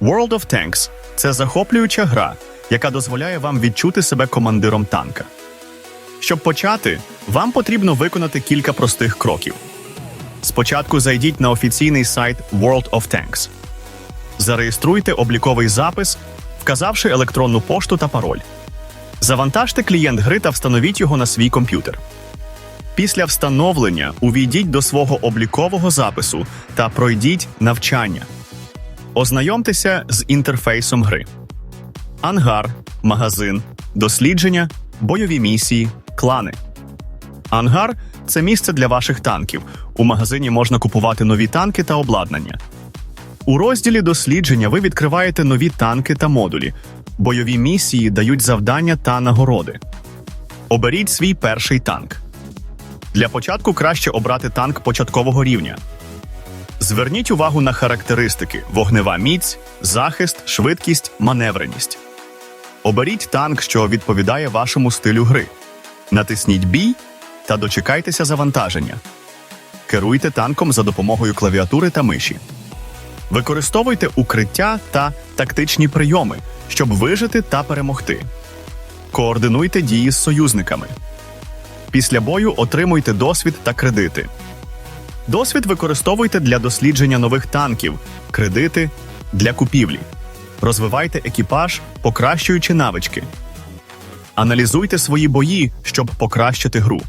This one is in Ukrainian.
World of Tanks це захоплююча гра, яка дозволяє вам відчути себе командиром танка. Щоб почати, вам потрібно виконати кілька простих кроків. Спочатку зайдіть на офіційний сайт World of Tanks. Зареєструйте обліковий запис, вказавши електронну пошту та пароль. Завантажте клієнт гри та встановіть його на свій комп'ютер. Після встановлення увійдіть до свого облікового запису та пройдіть навчання. Ознайомтеся з інтерфейсом гри: ангар, магазин, дослідження, бойові місії, клани. Ангар це місце для ваших танків. У магазині можна купувати нові танки та обладнання. У розділі дослідження ви відкриваєте нові танки та модулі. Бойові місії дають завдання та нагороди. Оберіть свій перший танк. Для початку краще обрати танк початкового рівня. Зверніть увагу на характеристики: вогнева міць, захист, швидкість, маневреність. Оберіть танк, що відповідає вашому стилю гри. Натисніть бій та дочекайтеся завантаження. Керуйте танком за допомогою клавіатури та миші. Використовуйте укриття та тактичні прийоми, щоб вижити та перемогти. Координуйте дії з союзниками. Після бою отримуйте досвід та кредити. Досвід використовуйте для дослідження нових танків, кредити для купівлі. Розвивайте екіпаж, покращуючи навички. Аналізуйте свої бої, щоб покращити гру.